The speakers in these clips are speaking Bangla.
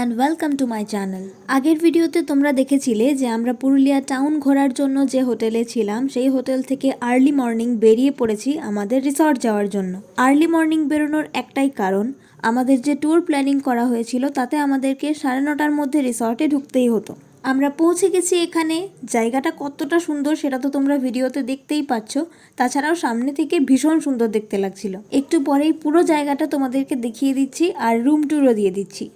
And welcome to my channel আগের ভিডিওতে তোমরা দেখেছিলে যে আমরা পুরুলিয়া টাউন ঘোরার জন্য যে হোটেলে ছিলাম, সেই হোটেল থেকে আর্লি মর্নিং বেরিয়ে পড়েছি আমাদের রিসর্ট যাওয়ার জন্য। আর্লি মর্নিং বেরোনোর একটাই কারণ, আমাদের যে ট্যুর প্ল্যানিং করা হয়েছিল তাতে আমাদেরকে সাড়ে নটার মধ্যে রিসর্টে ঢুকতেই হতো। আমরা পৌঁছে গেছি এখানে, জায়গাটা কতটা সুন্দর সেটা তো তোমরা ভিডিওতে দেখতেই পাচ্ছ, তাছাড়াও সামনে থেকে ভীষণ সুন্দর দেখতে লাগছিল। একটু পরেই পুরো জায়গাটা তোমাদেরকে দেখিয়ে দিচ্ছি আর রুম ট্যুরও দিয়ে দিচ্ছি।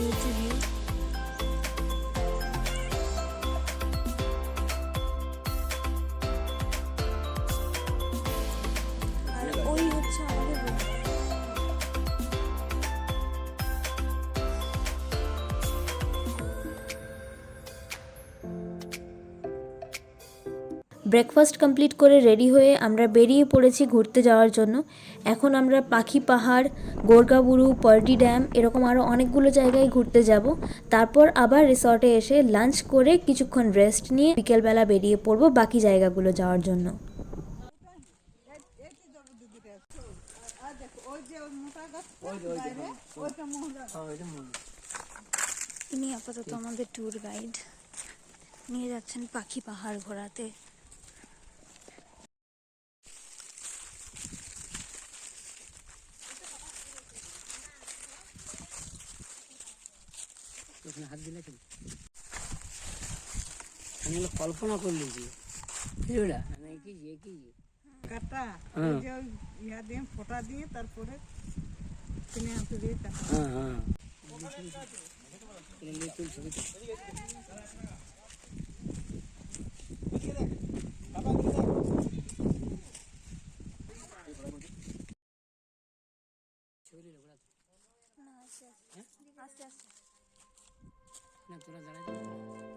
আর এই ব্রেকফাস্ট কমপ্লিট করে রেডি হয়ে আমরা বেরিয়ে পড়েছি ঘুরতে যাওয়ার জন্য। এখন আমরা পাখি পাহাড়, গোরগাবুরু পার্ডি ড্যাম এরকম আরও অনেকগুলো জায়গায় ঘুরতে যাব। তারপর আবার রিসর্টে এসে লাঞ্চ করে কিছুক্ষণ রেস্ট নিয়ে বিকেলবেলা বেরিয়ে পড়ব বাকি জায়গাগুলো যাওয়ার জন্য। ইনি আপাতত আমাদের ট্যুর গাইড নিয়ে যাচ্ছেন পাখি পাহাড় ঘোরাতে। ওখানে হাত দিলে কেন আমি কল্পনা করলি যে ভিডিওটা মানে কি যে কি? কাটা। হ্যাঁ। যে ইয়া দিয়ে ফোটা দিয়ে তারপরে কিনে আনতে দিয়ে কাটা। হ্যাঁ হ্যাঁ। এটা নিয়ে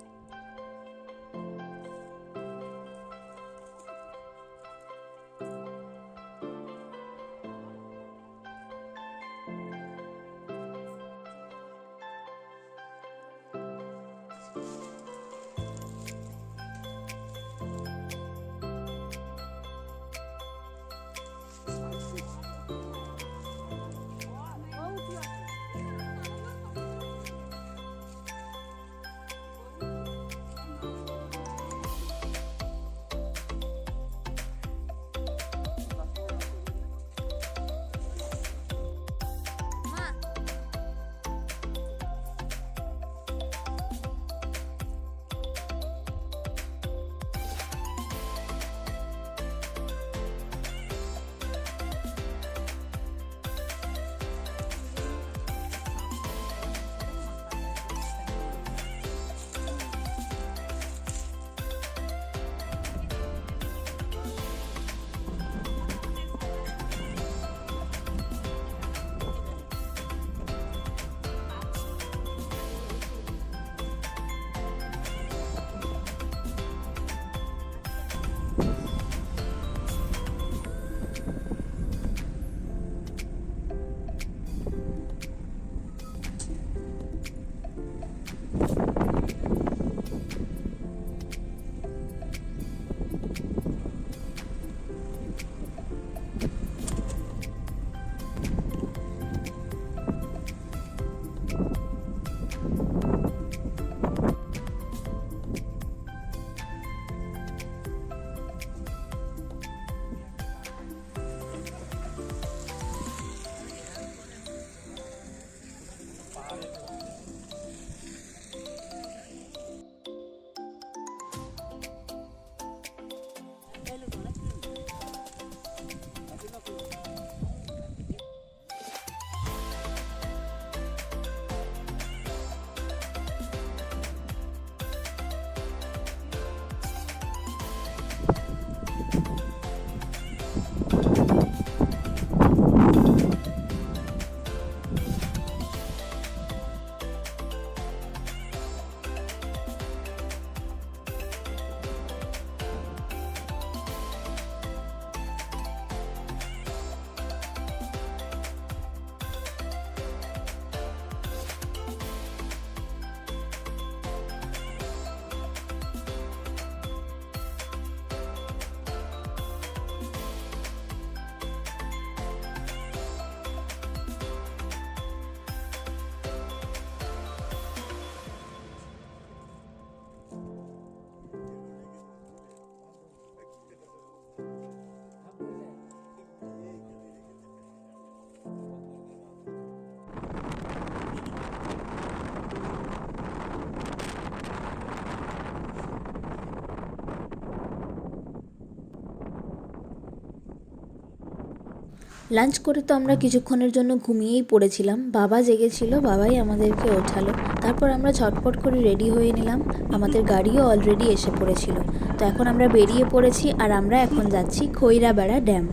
লাঞ্চ করে তো আমরা কিছুক্ষণের জন্য ঘুমিয়েই পড়েছিলাম। বাবা জেগেছিল বাবাই আমাদেরকে ওঠালো। তারপর আমরা ছটপট করে রেডি হয়ে নিলাম। আমাদের গাড়িও অলরেডি এসে পড়েছিল। তো এখন আমরা বেরিয়ে পড়েছি আর আমরা এখন যাচ্ছি Khairabera dam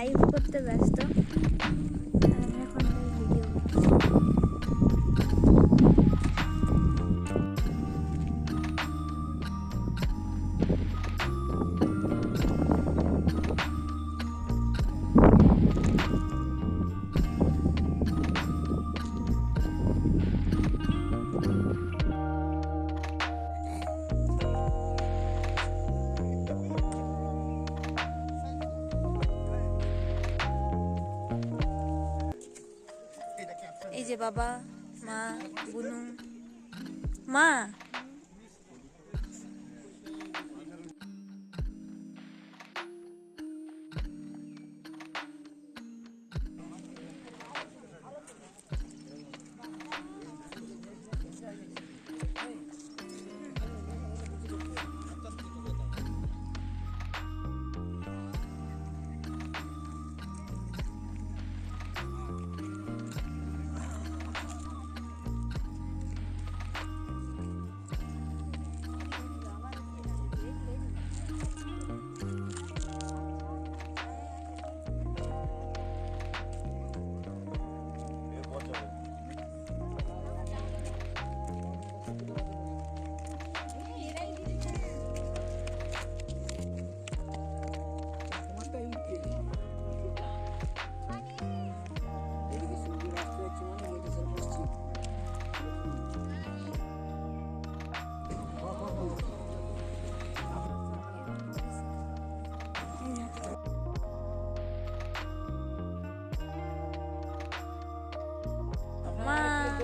লাইভ করতে ব্যস্ত বাবা মা বুনু মা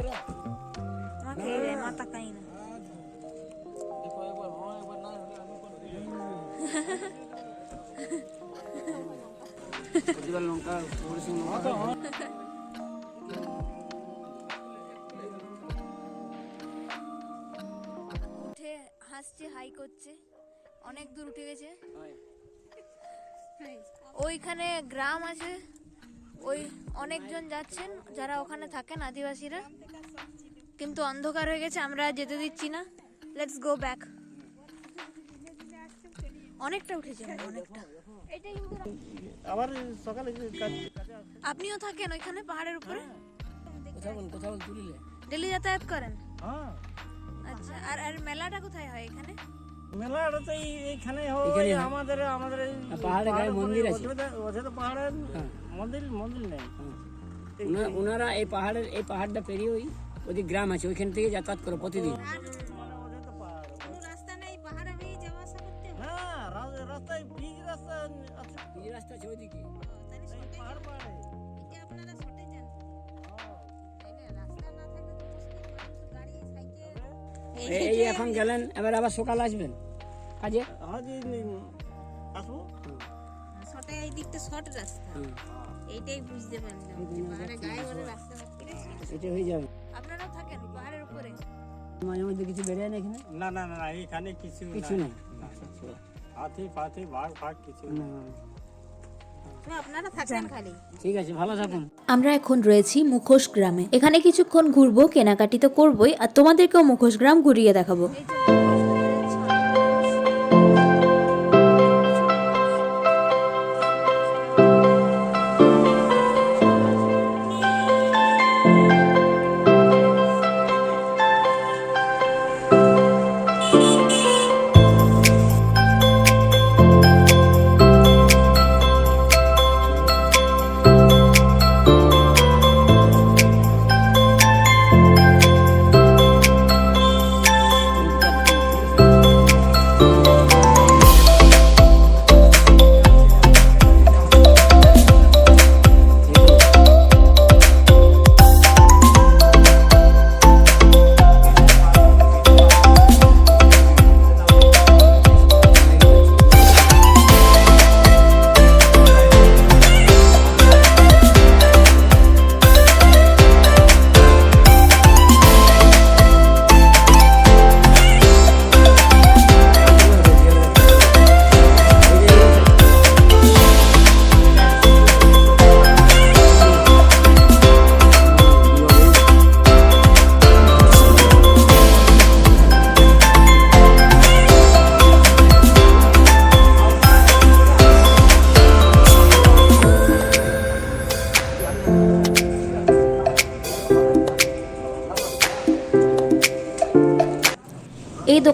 মা মা খেয়ে রে মা তাকাই না লঙ্কা লঙ্কা উঠে হাসছে হাই করছে। অনেক দূর উঠে গেছে। ওইখানে গ্রাম আছে। ওই অনেকজন যাচ্ছেন যারা ওখানে থাকেন আদিবাসীরা। কিন্তু অন্ধকার হয়ে গেছে আমরা যেতে দিচ্ছি না। লেটস গো ব্যাক অনেকটা উঠেছে অনেকটা। আবার সকালে কাজ- আপনিও থাকেন ওইখানে পাহাড়ের উপরে? কথা বল কথা বল তুলিলে। ডেলি যাতায়াত করেন? হ্যাঁ। আচ্ছা আর আর মেলাটা কোথায় হয় এখানে? মেলাটা তো এই- এইখানে হয় আমাদের আমাদের পাহাড়ে গায়ে মন্দির আছে। ওঠে- ওঠে তো পাহাড়ে হ্যাঁ। মন্দির মন্দির নেই। ওনারা এই পাহাড়ের এই পাহাড়টা পেরিয়ে ওই ওদিক গ্রাম আছে ওইখান থেকে যাতায়াত করে প্রতিদিন। রাস্তা আছে। এই ওইদিকে। এখন গেলেন এবার আবার সকাল আসবেন। কাজে? আসব? শটে এই দিকটা শর্ট রাস্তা। হুম, এইটাই বুঝতে পারলাম যে গায়ে রাস্তা এটা হয়ে যাবে। মাঝে মধ্যে কিছু বেড়ে না এখানে? না না না এখানে কিছু কিছু নেই। হাতি ফাতি বাঘ ফাঘ কিছু না, আপনারা থাকেন খালি। ঠিক আছে ভালো থাকুন। আমরা এখন রয়েছি মুখোশ গ্রামে। এখানে কিছুক্ষণ ঘুরবো কেনাকাটি তো করবোই আর তোমাদেরকেও মুখোশ গ্রাম ঘুরিয়ে দেখাবো।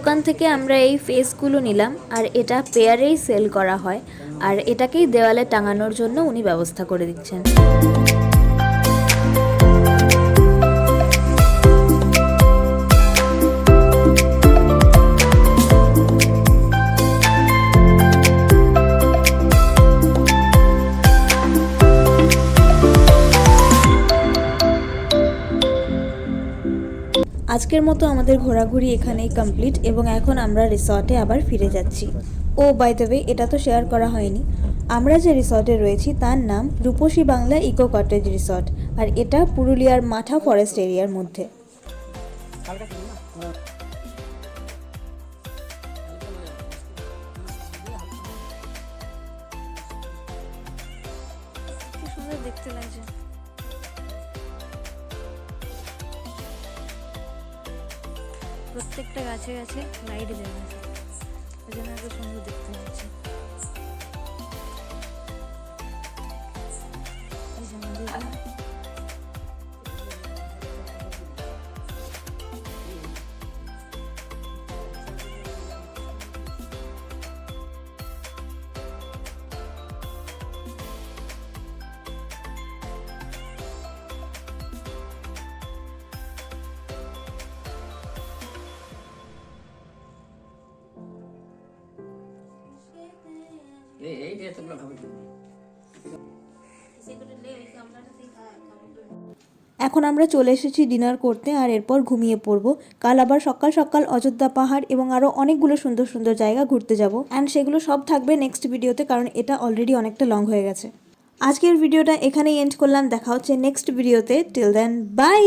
দোকান থেকে আমরা এই ফেসগুলো নিলাম আর এটা পেয়ারেই সেল করা হয়। আর এটাকেই দেওয়ালে টাঙানোর জন্য উনি ব্যবস্থা করে দিচ্ছেন। আজকের মতো আমাদের ঘোরাঘুরি এখানেই কমপ্লিট এবং এখন আমরা রিসর্টে আবার ফিরে যাচ্ছি। ও বাই ওয়ে এটা তো শেয়ার করা হয়নি। আমরা যে রিসর্টে রয়েছি, তার নাম Rupasi Bangla eco cottage resort আর এটা পুরুলিয়ার মাঠা ফরেস্ট এরিয়ার মধ্যে। দেখতে লাগছে। প্রত্যেকটা গাছে গাছে লাইট জ্বলে আছে ওই জন্য এত সুন্দর দেখতে হচ্ছে। আমাদের এখন আমরা চলে এসেছি ডিনার করতে আর এরপর ঘুমিয়ে পড়ব। কাল আবার সকাল সকাল অযোধ্যা পাহাড় এবং আরও অনেকগুলো সুন্দর সুন্দর জায়গা ঘুরতে যাব। অ্যান্ড সেগুলো সব থাকবে নেক্সট ভিডিওতে কারণ এটা অলরেডি অনেকটা লং হয়ে গেছে। আজকের ভিডিওটা এখানেই এন্ড করলাম। দেখা হচ্ছে নেক্সট ভিডিওতে টিল দেন বাই